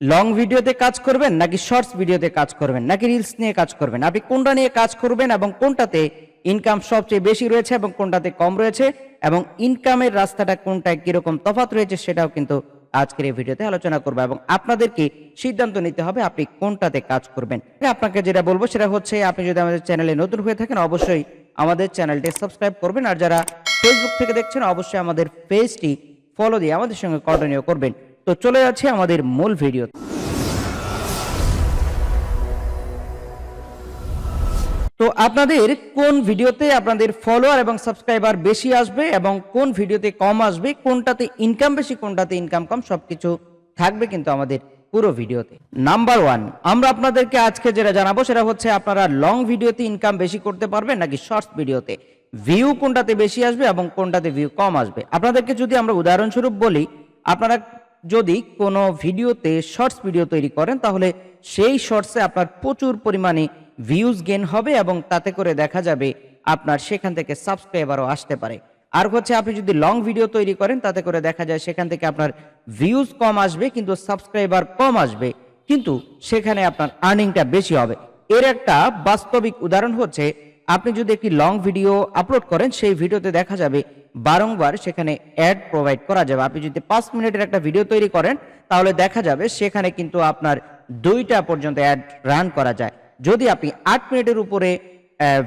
Long ভিডিওতে কাজ করবেন নাকি শর্টস ভিডিওতে কাজ করবেন? নাকি রিলস নিয়ে কাজ করবেন? আপনি কোনটা নিয়ে কাজ করবেন এবং কোনটাতে ইনকাম সবচেয়ে বেশি রয়েছে এবং কোনটাতে কম রয়েছে? এবং ইনকামের রাস্তাটা কোনটায়, কীরকম তফাৎ রয়েছে সেটাও কিন্তু আজকের এই ভিডিওতে আলোচনা করব এবং আপনাদেরকে সিদ্ধান্ত নিতে হবে আপনি কোনটাতে কাজ করবেন। আপনাকে যেটা বলব সেটা হচ্ছে, আপনি যদি আমাদের চ্যানেলে নতুন হয়ে থাকেন, অবশ্যই আমাদের চ্যানেলটি সাবস্ক্রাইব করবেন। আর যারা ফেসবুক থেকে দেখছেন, অবশ্যই আমাদের পেজটি ফলো দিয়ে আমাদের সঙ্গে কন্টিনিউ করবেন। তো চলে যাচ্ছে আমাদের মূল ভিডিও তো। আপনাদের কোন ভিডিওতে আপনাদের ফলোয়ার এবং সাবস্ক্রাইবার বেশি আসবে এবং কোন ভিডিওতে কম আসবে, কোনটাতে ইনকাম বেশি, কোনটাতে ইনকাম কম, সবকিছু থাকবে কিন্তু আমাদের পুরো ভিডিওতে নাম্বার ওয়ান আমরা আপনাদেরকে আজকে যেটা জানাব সেটা হচ্ছে আপনারা লং ভিডিওতে ইনকাম বেশি করতে পারবেন নাকি শর্টস ভিডিওতে ভিউ কোনটাতে বেশি আসবে এবং কোনটাতে ভিউ কম আসবে? আপনাদেরকে যদি আমরা উদাহরণস্বরূপ বলি, আপনারা যদি কোনো ভিডিওতে, শর্টস ভিডিও তৈরি করেন, তাহলে সেই শর্টসে আপনার প্রচুর পরিমাণে ভিউজ গেন হবে এবং তাতে করে দেখা যাবে আপনার সেখান থেকে সাবস্ক্রাইবারও আসতে পারে। আর হচ্ছে আপনি যদি লং ভিডিও তৈরি করেন, তাতে করে দেখা যায় সেখান থেকে আপনার ভিউজ কম আসবে, কিন্তু সাবস্ক্রাইবার কম আসবে। কিন্তু সেখানে আপনার আর্নিংটা বেশি হবে। এর একটা বাস্তবিক উদাহরণ হচ্ছে, আপনি যদি একটি লং ভিডিও আপলোড করেন, সেই ভিডিওতে দেখা যাবে বারংবার সেখানে অ্যাড প্রোভাইড করা যাবে। আপনি যদি পাঁচ মিনিটের একটা ভিডিও তৈরি করেন, তাহলে দেখা যাবে সেখানে কিন্তু আপনার দুইটা পর্যন্ত অ্যাড রান করা যায়। যদি আপনি আট মিনিটের উপরে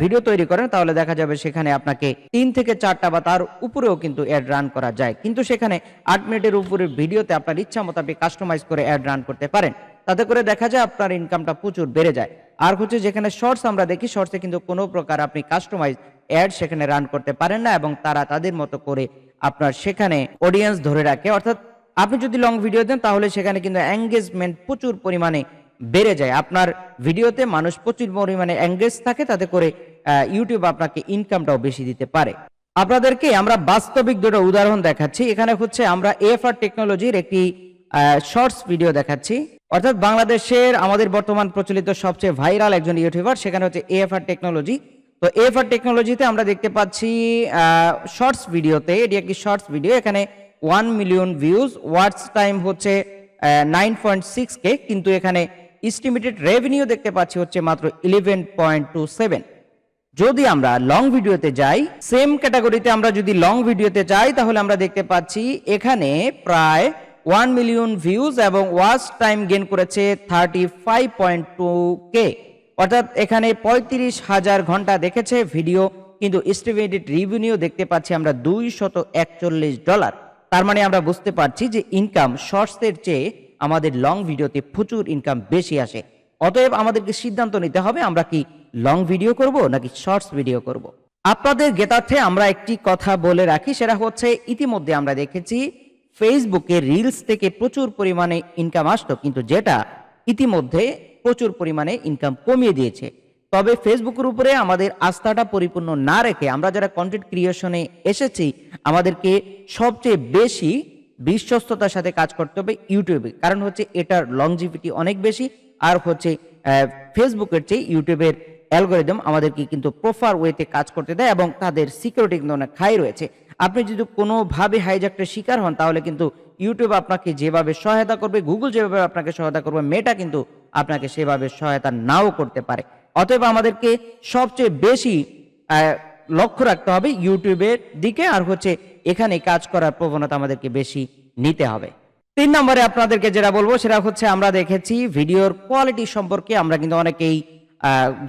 ভিডিও তৈরি করেন, তাহলে দেখা যাবে সেখানে আপনাকে তিন থেকে চারটা বা তার উপরেও কিন্তু অ্যাড রান করা যায়। কিন্তু সেখানে আট মিনিটের উপরে ভিডিওতে আপনার ইচ্ছা মতো আপনি কাস্টমাইজ করে অ্যাড রান করতে পারেন। তাতে করে দেখা যায় আপনার ইনকামটা প্রচুর বেড়ে যায়। আর হচ্ছে যেখানে শর্টস আমরা দেখি শর্টসে কিন্তু কোনো প্রকার আপনি কাস্টমাইজ অ্যাড সেখানে রান করতে পারেন না এবং তারা তাদের মতো করে আপনার সেখানে অডিয়েন্স ধরে রাখে। অর্থাৎ আপনি যদি লং ভিডিও দেন, তাহলে সেখানে কিন্তু এঙ্গেজমেন্ট প্রচুর পরিমাণে বেড়ে যায়। আপনার ভিডিওতে মানুষ প্রচুর পরিমাণে এঙ্গেজ থাকে, তাতে করে ইউটিউব আপনাকে ইনকামটাও বেশি দিতে পারে। আপনাদেরকে আমরা বাস্তবিক দুটো উদাহরণ দেখাচ্ছি। এখানে হচ্ছে আমরা এফআর টেকনোলজির একটি শর্টস ভিডিও দেখাচ্ছি। অর্থাৎ বাংলাদেশের, আমাদের বর্তমান প্রচলিত সবচেয়ে ভাইরাল একজন ইউটিউবার সেখানে হচ্ছে এফআর টেকনোলজি তো এফআর টেকনোলজিতে আমরা দেখতে পাচ্ছি শর্টস ভিডিওতে এটি একটি শর্টস ভিডিও এখানে one million views watch time হচ্ছে নাইন পয়েন্ট সিক্স কে কিন্তু এখানে এস্টিমেটেড রেভিনিউ দেখতে পাচ্ছি হচ্ছে মাত্র ইলেভেন পয়েন্ট টু সেভেন যদি আমরা লং ভিডিওতে যাই সেম ক্যাটাগরিতে আমরা যদি লং ভিডিওতে যাই, তাহলে আমরা দেখতে পাচ্ছি এখানে প্রায় ওয়ান মিলিয়ন ভিউজ এবং ওয়াচ টাইম গেন করেছে thirty five point two K অর্থাৎ এখানে পঁয়ত্রিশ হাজার ঘণ্টা দেখেছে ভিডিও, কিন্তু এস্টিমেটেড রিভিনিউ দেখতে পাচ্ছি আমরা দুই শত একচল্লিশ ডলার। তার মানে আমরা বুঝতে পারছি যে ইনকাম শর্টসের চেয়ে আমাদের লং ভিডিওতে প্রচুর ইনকাম বেশি আসে। অতএব আমাদেরকে সিদ্ধান্ত নিতে হবে, আমরা কি লং ভিডিও করব নাকি শর্টস ভিডিও করব। আপনাদের গেতার্থে আমরা একটি কথা বলে রাখি, সেটা হচ্ছে ইতিমধ্যে আমরা দেখেছি ফেসবুকে রিলস থেকে প্রচুর পরিমাণে ইনকাম আসতো, কিন্তু যেটা ইতিমধ্যে প্রচুর পরিমাণে ইনকাম কমিয়ে দিয়েছে। তবে ফেসবুকের উপরে আমাদের আস্থাটা পরিপূর্ণ না রেখে আমরা যারা কন্টেন্ট ক্রিয়েশনে এসেছি, আমাদেরকে সবচেয়ে বেশি বিশ্বস্ততার সাথে কাজ করতে হবে ইউটিউবে কারণ হচ্ছে এটার লংজিভিটি অনেক বেশি আর হচ্ছে ফেসবুকের চেয়ে ইউটিউবের অ্যালগোরিদম আমাদেরকে কিন্তু প্রপার ওয়েতে কাজ করতে দেয় এবং তাদের সিকিউরিটি কিন্তু অনেক হাই রয়েছে। আপনি যদি কোনোভাবে হাইজ্যাকটের শিকার হন, তাহলে কিন্তু ইউটিউব আপনাকে যেভাবে সহায়তা করবে গুগল যেভাবে আপনাকে সহায়তা করবে মেটা কিন্তু আপনাকে সেভাবে সহায়তা নাও করতে পারে। অতএব আমাদেরকে সবচেয়ে বেশি লক্ষ্য রাখতে হবে ইউটিউবের দিকে আর হচ্ছে এখানে কাজ করার প্রবণতা আমাদেরকে বেশি নিতে হবে। তিন নম্বরে আপনাদেরকে যেটা বলব সেটা হচ্ছে আমরা দেখেছি ভিডিওর কোয়ালিটি সম্পর্কে আমরা কিন্তু অনেকেই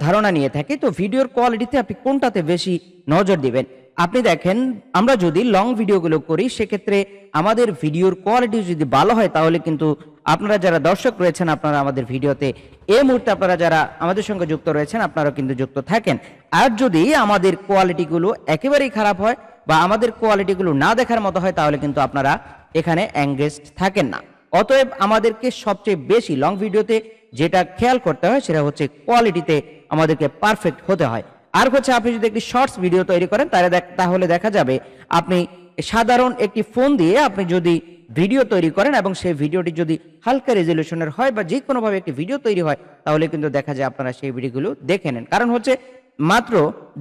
ধারণা নিয়ে থাকি। তো ভিডিওর কোয়ালিটিতে আপনি কোনটাতে বেশি নজর দিবেন? আপনি দেখেন, আমরা যদি লং ভিডিওগুলো করি, সেক্ষেত্রে আমাদের ভিডিওর কোয়ালিটি যদি ভালো হয়, তাহলে কিন্তু আপনারা যারা দর্শক রয়েছেন, আপনারা আমাদের ভিডিওতে এই মুহূর্তে আপনারা যারা আমাদের সঙ্গে যুক্ত রয়েছেন, আপনারাও কিন্তু যুক্ত থাকেন। আর যদি আমাদের কোয়ালিটিগুলো একেবারেই খারাপ হয় বা আমাদের কোয়ালিটিগুলো না দেখার মতো হয়, তাহলে কিন্তু আপনারা এখানে এঙ্গেজড থাকেন না। অতএব আমাদেরকে সবচেয়ে বেশি লং ভিডিওতে যেটা খেয়াল করতে হয়, সেটা হচ্ছে কোয়ালিটিতে আমাদেরকে পারফেক্ট হতে হয়। আর হচ্ছে আপনি যদি একটি শর্টস ভিডিও তৈরি করেন, তাহলে তাহলে দেখা যাবে আপনি সাধারণ একটি ফোন দিয়ে আপনি যদি ভিডিও তৈরি করেন এবং সেই ভিডিওটি যদি হালকা রেজলিউশনের হয় বা যে কোনোভাবে একটি ভিডিও তৈরি হয়, তাহলে কিন্তু দেখা যায় আপনারা সেই ভিডিওগুলো দেখে নেন। কারণ হচ্ছে মাত্র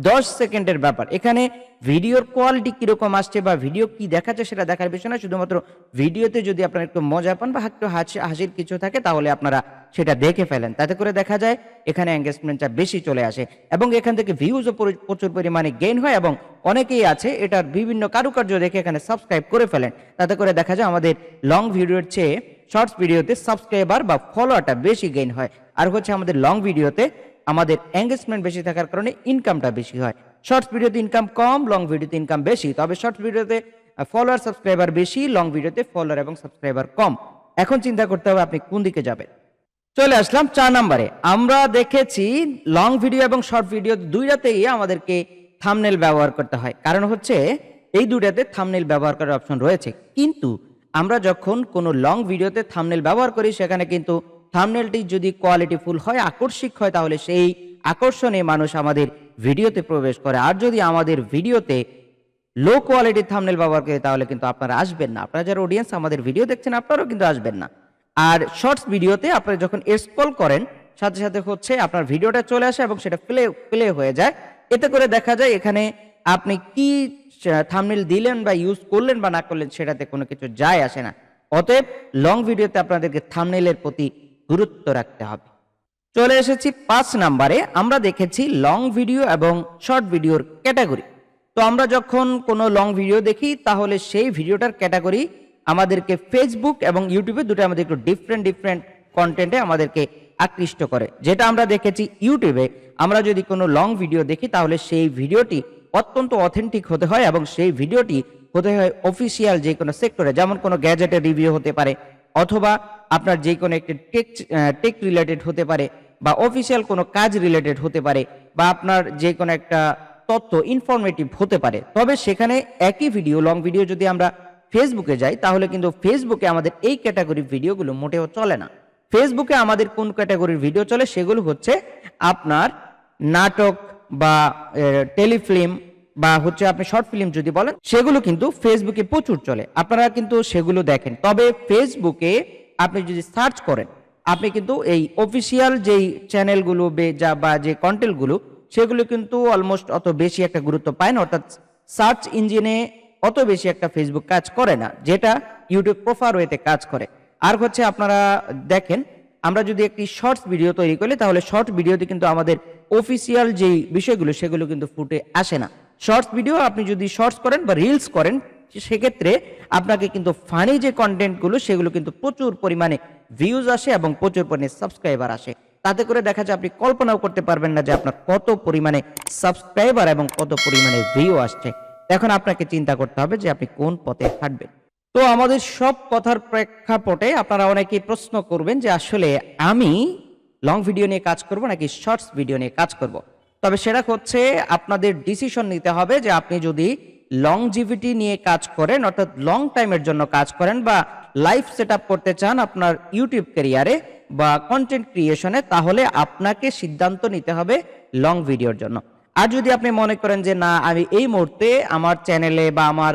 দশ সেকেন্ডের ব্যাপার। এখানে ভিডিওর কোয়ালিটি কীরকম আসছে বা ভিডিও কি দেখাচ্ছে সেটা দেখার বিষয় না, শুধুমাত্র ভিডিওতে যদি আপনারা একটু মজা পান বা একটু হাসি হাসির কিছু থাকে, তাহলে আপনারা সেটা দেখে ফেলেন। তাতে করে দেখা যায় এখানে এঙ্গেজমেন্টটা বেশি চলে আসে এবং এখান থেকে ভিউজও প্রচুর পরিমাণে গেইন হয় এবং অনেকেই আছে এটার বিভিন্ন কারুকার্য দেখে এখানে সাবস্ক্রাইব করে ফেলেন। তাতে করে দেখা যায় আমাদের লং ভিডিওর চেয়ে শর্টস ভিডিওতে সাবস্ক্রাইবার বা ফলোয়ারটা বেশি গেইন হয়। আর হচ্ছে আমাদের লং ভিডিওতে আমাদের এঙ্গেজমেন্ট বেশি থাকার কারণে ইনকামটা বেশি হয়। শর্টস ভিডিওতে ইনকাম কম লং ভিডিওতে ইনকাম বেশি। তবে শর্টস ভিডিওতে ফলোয়ার সাবস্ক্রাইবার বেশি লং ভিডিওতে ফলোয়ার এবং সাবস্ক্রাইবার কম। এখন চিন্তা করতে হবে আপনি কোন দিকে যাবেন। চলে আসলাম চার নম্বরে। আমরা দেখেছি লং ভিডিও এবং শর্ট ভিডিও দুইটাতেই আমাদেরকে থামনেল ব্যবহার করতে হয়। কারণ হচ্ছে, এই দুটাতে থামনেল ব্যবহার করার অপশন রয়েছে। কিন্তু আমরা যখন কোনো লং ভিডিওতে থামনেল ব্যবহার করি, সেখানে কিন্তু থামনেলটি যদি কোয়ালিটিফুল হয়, আকর্ষিক হয়, তাহলে সেই আকর্ষণে মানুষ আমাদের ভিডিওতে প্রবেশ করে। আর যদি আমাদের ভিডিওতে লো কোয়ালিটির থামনেল ব্যবহার করে, তাহলে কিন্তু আপনারা আসবেন না। আপনারা যারা অডিয়েন্স আমাদের ভিডিও দেখছেন, আপনারাও কিন্তু আসবেন না। আর শর্টস ভিডিওতে আপনারা যখন স্ক্রল করেন, সাথে সাথে হচ্ছে আপনার ভিডিওটা চলে আসে এবং সেটা প্লে প্লে হয়ে যায়। এতে করে দেখা যায় এখানে আপনি কি থামনেল দিলেন বা ইউজ করলেন বা না করলেন সেটাতে কোনো কিছু যায় আসে না। অতএব লং ভিডিওতে আপনাদেরকে থামনেলের প্রতি গুরুত্ব রাখতে হবে। চলে এসেছি পাঁচ নাম্বারে। আমরা দেখেছি লং ভিডিও এবং শর্ট ভিডিওর ক্যাটাগরি তো আমরা যখন কোনো লং ভিডিও দেখি, তাহলে সেই ভিডিওটার ক্যাটাগরি আমাদেরকে ফেসবুক এবং ইউটিউবে দুটো আমাদের একটু ডিফারেন্ট ডিফারেন্ট কন্টেন্টে আমাদেরকে আকৃষ্ট করে। যেটা আমরা দেখেছি ইউটিউবে আমরা যদি কোনো লং ভিডিও দেখি, তাহলে সেই ভিডিওটি অত্যন্ত অথেন্টিক হতে হয় এবং সেই ভিডিওটি হতে হয় অফিসিয়াল যে কোনো সেক্টরে যেমন কোনো গ্যাজেটের রিভিউ হতে পারে, অথবা আপনার যে কোনো একটি টেক টেক রিলেটেড হতে পারে, বা অফিসিয়াল কোনো কাজ রিলেটেড হতে পারে, বা আপনার যে কোনো একটা তথ্য ইনফরমেটিভ হতে পারে। তবে সেখানে একই ভিডিও লং ভিডিও যদি আমরা ফেসবুকে যাই, তাহলে কিন্তু ফেসবুকে আমাদের এই ক্যাটাগরির ভিডিওগুলো মোটেও চলে না। ফেসবুকে আমাদের কোন ক্যাটাগরির ভিডিও চলে, সেগুলো হচ্ছে আপনার নাটক বা টেলিফিল্ম বা হচ্ছে আপনি শর্ট ফিল্ম যদি বলেন, সেগুলো কিন্তু ফেসবুকে প্রচুর চলে। আপনারা কিন্তু সেগুলো দেখেন। তবে ফেসবুকে আপনি যদি সার্চ করেন, আপনি কিন্তু এই অফিসিয়াল যেই চ্যানেলগুলো যা বা যে কন্টেন্টগুলো সেগুলো কিন্তু অলমোস্ট অত বেশি একটা গুরুত্ব পায় না। অর্থাৎ সার্চ ইঞ্জিনে অত বেশি একটা ফেসবুক কাজ করে না, যেটা ইউটিউব প্রোফার ওয়েতে কাজ করে। আর হচ্ছে আপনারা দেখেন, আমরা যদি একটি শর্টস ভিডিও তৈরি করি, তাহলে শর্ট ভিডিওতে কিন্তু আমাদের অফিসিয়াল যেই বিষয়গুলো, সেগুলো কিন্তু ফুটে আসে না। শর্টস ভিডিও আপনি যদি শর্টস করেন বা রিলস করেন, সেক্ষেত্রে আপনাকে কিন্তু ফানি যে কন্টেন্টগুলো সেগুলো কিন্তু প্রচুর পরিমাণে ভিউজ আসে এবং প্রচুর পরিমাণে সাবস্ক্রাইবার আসে। তাতে করে দেখা যায় আপনি কল্পনাও করতে পারবেন না যে আপনার কত পরিমাণে সাবস্ক্রাইবার এবং কত পরিমাণে ভিউ আসছে। এখন আপনাকে চিন্তা করতে হবে যে আপনি কোন পথে হাঁটবেন। তো আমাদের সব কথার প্রেক্ষাপটে আপনারা অনেকেই প্রশ্ন করবেন যে আসলে আমি লং ভিডিও নিয়ে কাজ করব নাকি শর্টস ভিডিও নিয়ে কাজ করব? তবে সেটা হচ্ছে আপনাদের ডিসিশন নিতে হবে যে আপনি যদি লংজিভিটি নিয়ে কাজ করেন, অর্থাৎ লং টাইমের জন্য কাজ করেন বা লাইফ সেট করতে চান আপনার ইউটিউব ক্যারিয়ারে বা কন্টেন্ট ক্রিয়েশনে তাহলে আপনাকে সিদ্ধান্ত নিতে হবে লং ভিডিওর জন্য। আর যদি আপনি মনে করেন যে, না, আমি এই মুহূর্তে আমার চ্যানেলে বা আমার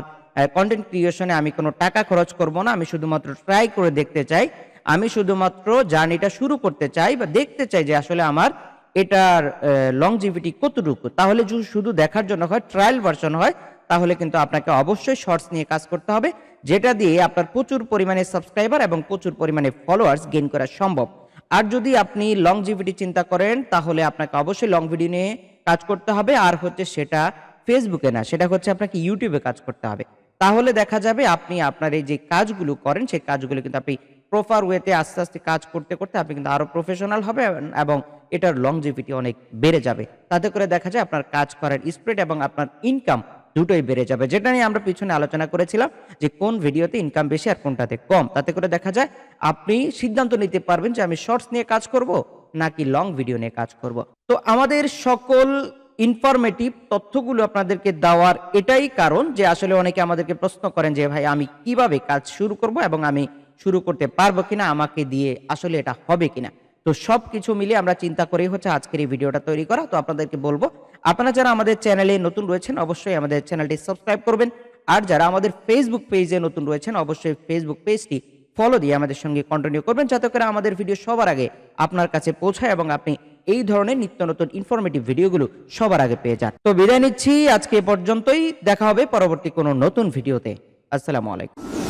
কন্টেন্ট ক্রিয়েশনে আমি কোনো টাকা খরচ করব না, আমি শুধুমাত্র ট্রাই করে দেখতে চাই, আমি শুধুমাত্র জার্নিটা শুরু করতে চাই বা দেখতে চাই যে আসলে আমার এটার লংজিভিটি কতটুকু, তাহলে যদি শুধু দেখার জন্য হয় ট্রায়াল ভার্সন হয়, তাহলে কিন্তু আপনাকে অবশ্যই শর্টস নিয়ে কাজ করতে হবে, যেটা দিয়ে আপনার প্রচুর পরিমাণে সাবস্ক্রাইবার এবং প্রচুর পরিমাণে ফলোয়ার্স গেইন করা সম্ভব। আর যদি আপনি লংজিভিটি চিন্তা করেন, তাহলে আপনাকে অবশ্যই লং ভিডিও নিয়ে কাজ করতে হবে, আর হচ্ছে সেটা ফেসবুকে না, সেটা হচ্ছে আপনাকে ইউটিউবে কাজ করতে হবে। তাহলে দেখা যাবে আপনি আপনার এই যে কাজগুলো করেন, সেই কাজগুলো কিন্তু আপনি প্রপার ওয়েতে আস্তে আস্তে কাজ করতে করতে আপনি কিন্তু আরও প্রফেশনাল হবে এবং এটার লংজিভিটি অনেক বেড়ে যাবে। তাতে করে দেখা যায় আপনার কাজ করার স্প্রেড এবং আপনার ইনকাম দুটোই বেড়ে যাবে। যেটা নিয়ে আমরা পিছনে আলোচনা করেছিলাম যে কোন ভিডিওতে ইনকাম বেশি আর কোনটাতে কম। তাতে করে দেখা যায় আপনি সিদ্ধান্ত নিতে পারবেন যে আমি শর্টস নিয়ে কাজ করব নাকি লং ভিডিও নিয়ে কাজ করব। তো আমাদের সকল ইনফরমেটিভ তথ্যগুলো আপনাদেরকে দেওয়ার এটাই কারণ যে আসলে অনেকে আমাদেরকে প্রশ্ন করেন যে, ভাই, আমি কীভাবে কাজ শুরু করব এবং আমি শুরু করতে পারব কিনা, আমাকে দিয়ে আসলে এটা হবে কিনা? তো সব কিছু মিলে আমরা চিন্তা করেই হচ্ছে আজকের এই ভিডিওটা তৈরি করা। তো আপনাদেরকে বলব, আপনারা যারা আমাদের চ্যানেলে নতুন রয়েছেন, অবশ্যই আমাদের চ্যানেলটি সাবস্ক্রাইব করবেন। আর যারা আমাদের ফেসবুক পেজে নতুন রয়েছেন, অবশ্যই ফেসবুক পেজটি ফলো দিয়ে আমাদের সঙ্গে কন্টিনিউ করবেন যাতে করে আমাদের ভিডিও সবার আগে আপনার কাছে পৌঁছায় এবং আপনি এই ধরনের নিত্য নতুন ইনফরমেটিভ ভিডিওগুলো সবার আগে পেয়ে যান। তো বিদায় নিচ্ছি, আজকে পর্যন্তই। দেখা হবে পরবর্তী কোনো নতুন ভিডিওতে আসসালামু আলাইকুম।